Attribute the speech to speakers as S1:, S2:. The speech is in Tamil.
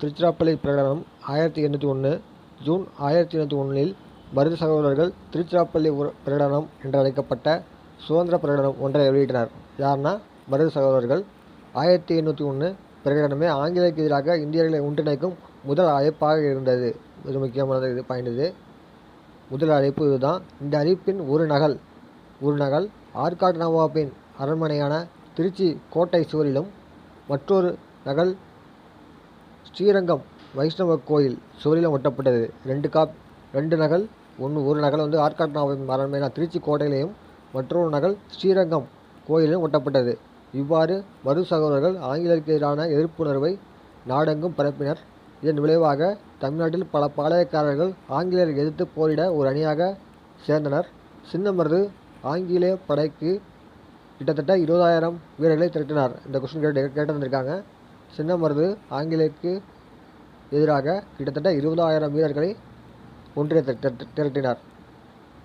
S1: திருச்சிராப்பள்ளி பிரகடனம் ஆயிரத்தி எண்ணூற்றி ஒன்று ஜூன் ஆயிரத்தி எண்ணூற்றி ஒன்றில் மருது சகோதரர்கள் திருச்சிராப்பள்ளி பிரகடனம் என்று அழைக்கப்பட்ட சுதந்திர பிரகடனம் ஒன்றை வெளியிட்டனர். யாருன்னா மருது சகோதரர்கள். ஆயிரத்தி எண்ணூற்றி ஒன்று பிரகடனமே ஆங்கிலேயருக்கு எதிராக இந்தியர்களை ஒன்றிணைக்கும் முதல் அழைப்பாக இருந்தது. இது முக்கியமானது இது பயந்தது முதல் அழைப்பு இதுதான். இந்த அறிவிப்பின் ஒரு நகல் ஒரு நகல் ஆர்காட் நவாபின் அரண்மனையான திருச்சி கோட்டை சுவரிலும் மற்றொரு நகல் ஸ்ரீரங்கம் வைஷ்ணவ கோயில் சுவரில் ஒட்டப்பட்டது. ரெண்டு காப் ரெண்டு நகல் ஒன்று ஒரு நகல் வந்து ஆற்காடு நவாபின் திருச்சி கோட்டையிலையும் மற்றொரு நகல் ஸ்ரீரங்கம் கோயிலிலும் ஒட்டப்பட்டது. இவ்வாறு மறு சகோதரர்கள் ஆங்கிலருக்கு எதிரான எதிர்ப்புணர்வை நாடெங்கும் பரப்பினர். இதன் விளைவாக தமிழ்நாட்டில் பல பாளையக்காரர்கள் ஆங்கிலேயரை எதிர்த்து போரிட ஒரு அணியாக சேர்ந்தனர். சின்னமருது ஆங்கிலேய படைக்கு கிட்டத்தட்ட இருபதாயிரம் வீரர்களை திரட்டினார். இந்த கொஸ்டின் கேட்டு கேட்டு சின்ன சின்னமருது ஆங்கிலேயருக்கு எதிராக கிட்டத்தட்ட இருபதாயிரம் வீரர்களை ஒன்றிய திரட்டினார்.